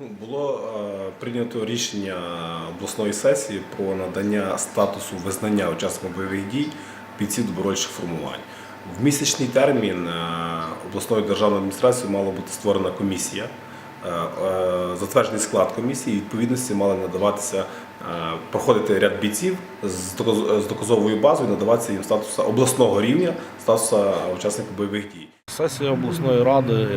Ну, Було е, прийнято рішення обласної сесії про надання статусу визнання учасникам бойових дій бійців добровольчих формувань. В місячний термін е, обласною державною адміністрацією мала бути створена комісія, е, е, затверджений склад комісії, і відповідності мали надаватися, е, проходити ряд бійців з доказ- з доказовою базою, надаватися їм статусу обласного рівня, статусу учасників бойових дій. Сесія обласної ради, е,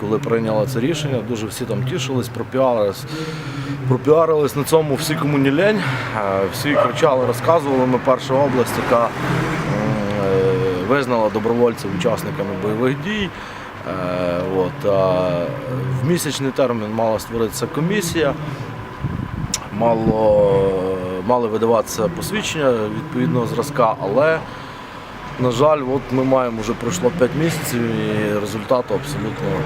коли прийняла це рішення, дуже всі там тішились, пропіарились, пропіарились на цьому всі кому не лень. Е, Всі кричали, розказували. Ми перша область, яка е, визнала добровольців учасниками бойових дій. Е, От, в місячний термін мала створитися комісія, мало, мали видаватися посвідчення відповідного зразка, але на жаль, от ми маємо вже пройшло 5 місяців і результату абсолютно, е,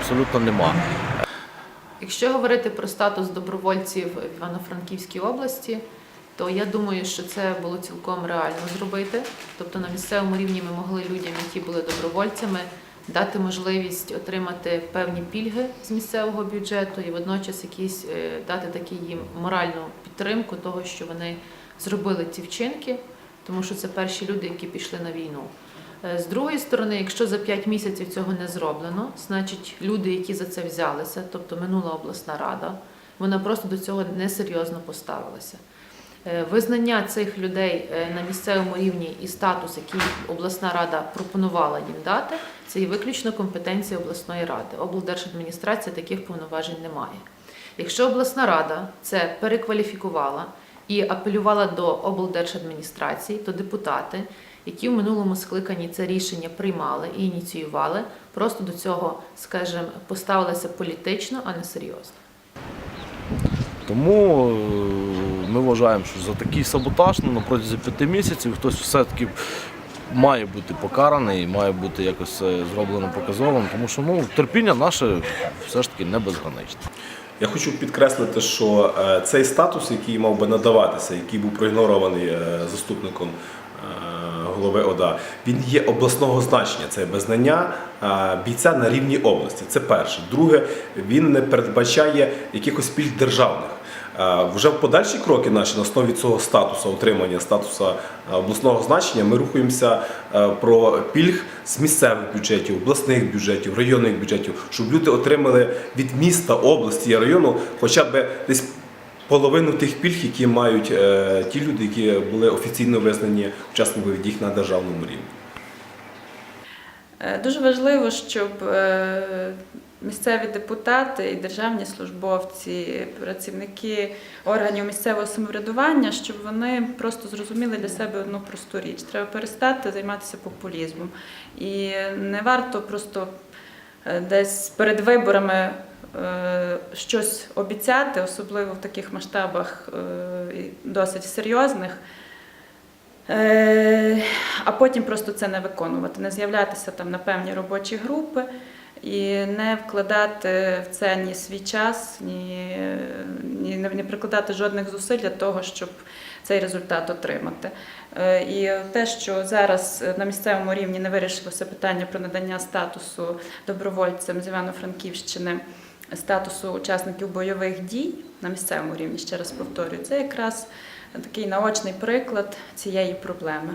абсолютно нема. Якщо говорити про статус добровольців в Івано-Франківській області, то я думаю, що це було цілком реально зробити. Тобто на місцевому рівні ми могли людям, які були добровольцями, дати можливість отримати певні пільги з місцевого бюджету і водночас якісь е, дати такі їм моральну підтримку того, що вони зробили ці вчинки, тому що це перші люди, які пішли на війну. Е, З другої сторони, якщо за 5 місяців цього не зроблено, значить люди, які за це взялися, тобто минула обласна рада, вона просто до цього несерйозно поставилася. Е, Визнання цих людей е, на місцевому рівні і статус, який обласна рада пропонувала їм дати, це є виключно компетенція обласної ради. Облдержадміністрація таких повноважень не має. Якщо обласна рада це перекваліфікувала і апелювала до облдержадміністрації, то депутати, які в минулому скликанні це рішення приймали і ініціювали, просто до цього, скажімо, поставилися політично, а не серйозно. Тому е, ми вважаємо, що за такий саботаж ну, на протязі п'яти місяців хтось все-таки має бути покараний, має бути якось е, зроблено показовим, тому що ну, терпіння наше все ж таки не безграничне. Я хочу підкреслити, що е, цей статус, який мав би надаватися, який був проігнорований е, заступником е, голови ОДА, він є обласного значення. Це визнання бійця на рівні області. Це перше. Друге, він не передбачає якихось пільг державних. Вже в подальші кроки наші на основі цього статусу, отримання статусу обласного значення, ми рухаємося про пільг з місцевих бюджетів, обласних бюджетів, районних бюджетів, щоб люди отримали від міста, області і району хоча б десь половину тих пільг, які мають е, ті люди, які були офіційно визнані учасниками дій на державному рівні. Е, Дуже важливо, щоб е, місцеві депутати і державні службовці, працівники органів місцевого самоврядування, щоб вони просто зрозуміли для себе одну просту річ. Треба перестати займатися популізмом. І не варто просто десь перед виборами щось обіцяти, особливо в таких масштабах е, досить серйозних. Е, А потім просто це не виконувати, не з'являтися там на певні робочі групи і не вкладати в це ні свій час, ні, ні не прикладати жодних зусиль для того, щоб цей результат отримати. Е, І те, що зараз на місцевому рівні не вирішилося питання про надання статусу добровольцям з Івано-Франківщини, статусу учасників бойових дій на місцевому рівні, ще раз повторюю, це якраз такий наочний приклад цієї проблеми.